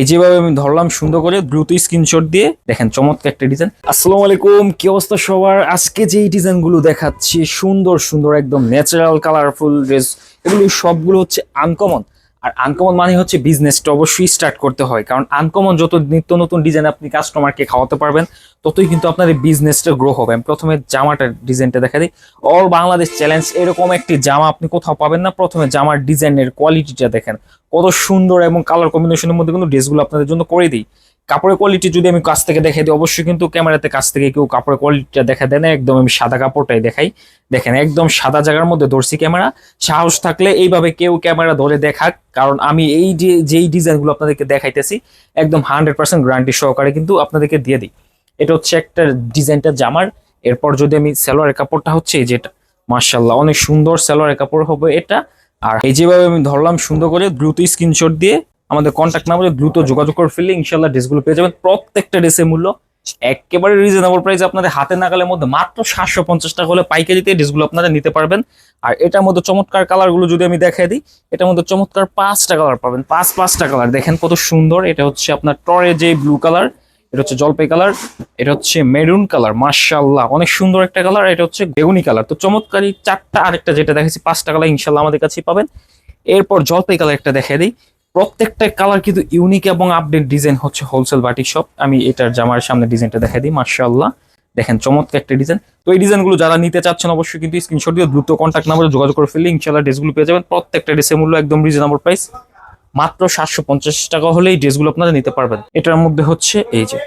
এই যেভাবে আমি ধরলাম সুন্দর করে, দ্রুত স্ক্রিনশট দিয়ে, দেখেন চমৎকার একটা ডিজাইন আসসালামু আলাইকুম, কি অবস্থা সবার? আজকে যে ডিজাইনগুলো দেখাচ্ছি, সুন্দর সুন্দর, একদম ন্যাচারাল কালারফুল ড্রেস এগুলো সবগুলো হচ্ছে আনকমন আর আনকমন মানে হচ্ছে বিজনেসটা অবশ্যই স্টার্ট করতে হয়। কারণ আনকমন যত নিত্য নতুন ডিজাইন আপনি কাস্টমারকে খাওয়াতে পারবেন, ততই কিন্তু আপনার এই বিজনেসটা গ্রো হবে। আমি প্রথমে জামাটার ডিজাইনটা দেখা দিই। অল বাংলাদেশ চ্যালেঞ্জ এরকম একটি জামা আপনি কোথাও পাবেন না। প্রথমে জামার ডিজাইনের কোয়ালিটিটা দেখেন। কত সুন্দর এবং কালার কম্বিনেশনের মধ্যে কিন্তু ড্রেসগুলো আপনাদের জন্য করে দিই। কাপড়ের কোয়ালিটি যদি আমি কাছ থেকে দেখাই দিই, অবশ্যই কিন্তু ক্যামেরাতে কাছ থেকে কেউ কাপড়ের কোয়ালিটিটা দেখা দেয় না। একদম আমি সাদা কাপড়টাই দেখাই। দেখেন, একদম সাদা জায়গার মধ্যে ধরছি ক্যামেরা। সাহস থাকলে এইভাবে কেউ ক্যামেরা ধরে দেখাক, কারণ আমি এই যে, যেই ডিজাইনগুলো আপনাদেরকে দেখাইতেছি, একদম হান্ড্রেড পার্সেন্ট গ্যারান্টি সহকারে কিন্তু আপনাদেরকে দিয়ে দিই। এটা হচ্ছে একটা ডিজাইনটা জামার। এরপর যদি আমি সালোয়ারের কাপড়টা হচ্ছে যেটা মার্শাল্লাহ অনেক সুন্দর সালোয়ারের কাপড় হবে এটা। আর এই যেভাবে আমি ধরলাম সুন্দর করে দ্রুত স্ক্রিনশট দিয়ে, আমাদের কন্ট্যাক্ট নাম্বারে দ্রুত যোগাযোগ করে ফেললে ইনশাল্লাহ ড্রেসগুলো পেয়ে যাবেন। প্রত্যেকটা ড্রেসের মূল্য একেবারে রিজনেবল প্রাইস আপনাদের হাতে নাগালের মধ্যে মাত্র সাতশো পঞ্চাশ টাকা হলে পাইকারিতে ড্রেসগুলো আপনারা নিতে পারবেন। আর এটার মধ্যে চমৎকার কালারগুলো যদি আমি দেখাই দিই, এটার মধ্যে চমৎকার পাঁচটা কালার পাবেন। পাঁচ পাঁচটা কালার দেখেন কত সুন্দর। এটা হচ্ছে আপনার টরে যে ব্লু কালার এটা হচ্ছে জলপাই কালার, এটা হচ্ছে মেরুন কালার মার্শাল্লাহ অনেক সুন্দর একটা কালার, এটা হচ্ছে বেগুনি কালার। তো চমৎকারী চারটা আরেকটা যেটা দেখেছি পাঁচটা কালার ইনশাল্লাহ আমাদের কাছেই পাবেন। এরপর জলপাই কালার একটা দেখে দিই। প্রত্যেকটা কালার কিন্তু ইউনিক এবং আপডেট ডিজাইন হচ্ছে হোলসেল বাটিক শপ। আমি এটার জামার সামনে ডিজাইনটা দেখে দিই মার্শাল্লাহ দেখেন চমৎকার একটা ডিজাইন। তো এই ডিজাইনগুলো যারা নিতে চাচ্ছেন অবশ্যই কিন্তু স্ক্রিনশট দিয়ে দ্রুত কন্ট্যাক্ট নাম্বারে যোগাযোগ করে ফেললে ইনশাল্লাহ ড্রেসগুলো পেয়ে যাবেন। প্রত্যেকটা ড্রেসের মূল্য একদম রিজনেবল প্রাইস মাত্র সাতশো পঞ্চাশ টাকা হলেই ড্রেসগুলো আপনারা নিতে পারবেন। এটার মধ্যে হচ্ছে এই যে,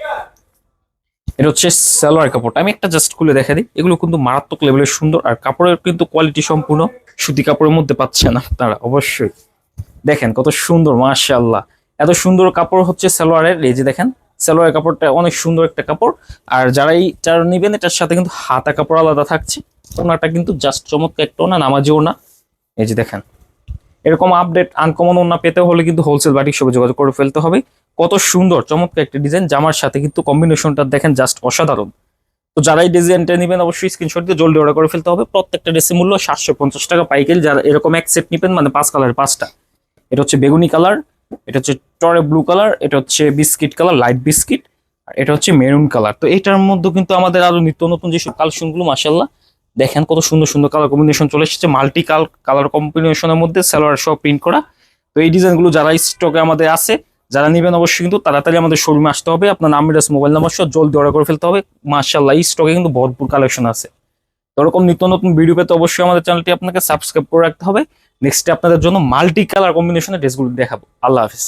এটা হচ্ছে সালোয়ার কাপড়টা আমি একটা জাস্ট খুলে দেখা দিই। এগুলো কিন্তু মারাত্মক লেভেলের সুন্দর আর কাপড়ের কিন্তু কোয়ালিটি সম্পূর্ণ। সুতি কাপড়ের মধ্যে পাচ্ছেন আপনারা অবশ্যই। দেখেন কত সুন্দর, মাশাআল্লাহ। এত সুন্দর কাপড় হচ্ছে সালোয়ারের, এই যে দেখেন সালোয়ারের কাপড়টা অনেক সুন্দর একটা কাপড়। আর যারা এইটা নিবেন, এটার সাথে কিন্তু হাতা কাপড় আলাদা থাকছে। ওনাটা কিন্তু জাস্ট চমৎকার একটা না নামাজিও না এই যে দেখেন এরকম আপডেট আনকমন ওনা পেতে হলে কিন্তু হোলসেল বাটিক সবে যোগাযোগ করে ফেলতে হবে। কত সুন্দর, চমৎকার একটা ডিজাইন জামার সাথে কিন্তু কম্বিনেশনটা দেখেন জাস্ট অসাধারণ। তো যারা এই ডিজাইনটা নেবেন অবশ্যই স্ক্রিনশট দিয়ে জলদি অর্ডার করে ফেলতে হবে। প্রত্যেকটা ড্রেসের মূল্য সাতশো পঞ্চাশ টাকা পাইকারি। যারা এরকম এক সেট নেবেন মানে পাঁচ কালার পাঁচটা। এটা হচ্ছে বেগুনি কালার এটা হচ্ছে টরে ব্লু কালার এটা হচ্ছে বিস্কিট কালার লাইট বিস্কিট আর এটা হচ্ছে মেরুন কালার তো এটার মধ্যে কিন্তু আমাদের আরও নিত্য নতুন যেসব কালেকশনগুলো মাসাল্লাহ দেখেন কত সুন্দর সুন্দর কালার কম্বিনেশন চলে এসেছে মাল্টি কাল কালার কম্বিনেশনের মধ্যে সালোয়ার সব প্রিন্ট করা। তো এই ডিজাইনগুলো যারা স্টকে আমাদের আছে, যারা নেবেন অবশ্যই কিন্তু তাড়াতাড়ি আমাদের শোরুমে আসতে হবে। আপনার নাম এড্রেস মোবাইল নাম্বার সহ জলদি অর্ডার করে ফেলতে হবে। মার্শাল্লাহ স্টকে কিন্তু ভরপুর কালেকশন আছে। এরকম নিত্য নতুন ভিডিও পেতে অবশ্যই আমাদের চ্যানেলটি আপনাকে সাবস্ক্রাইব করে রাখতে হবে। নেক্সটে আপনাদের জন্য মাল্টি কালার কম্বিনেশনের ড্রেসগুলো দেখাবো। আল্লাহ হাফিজ।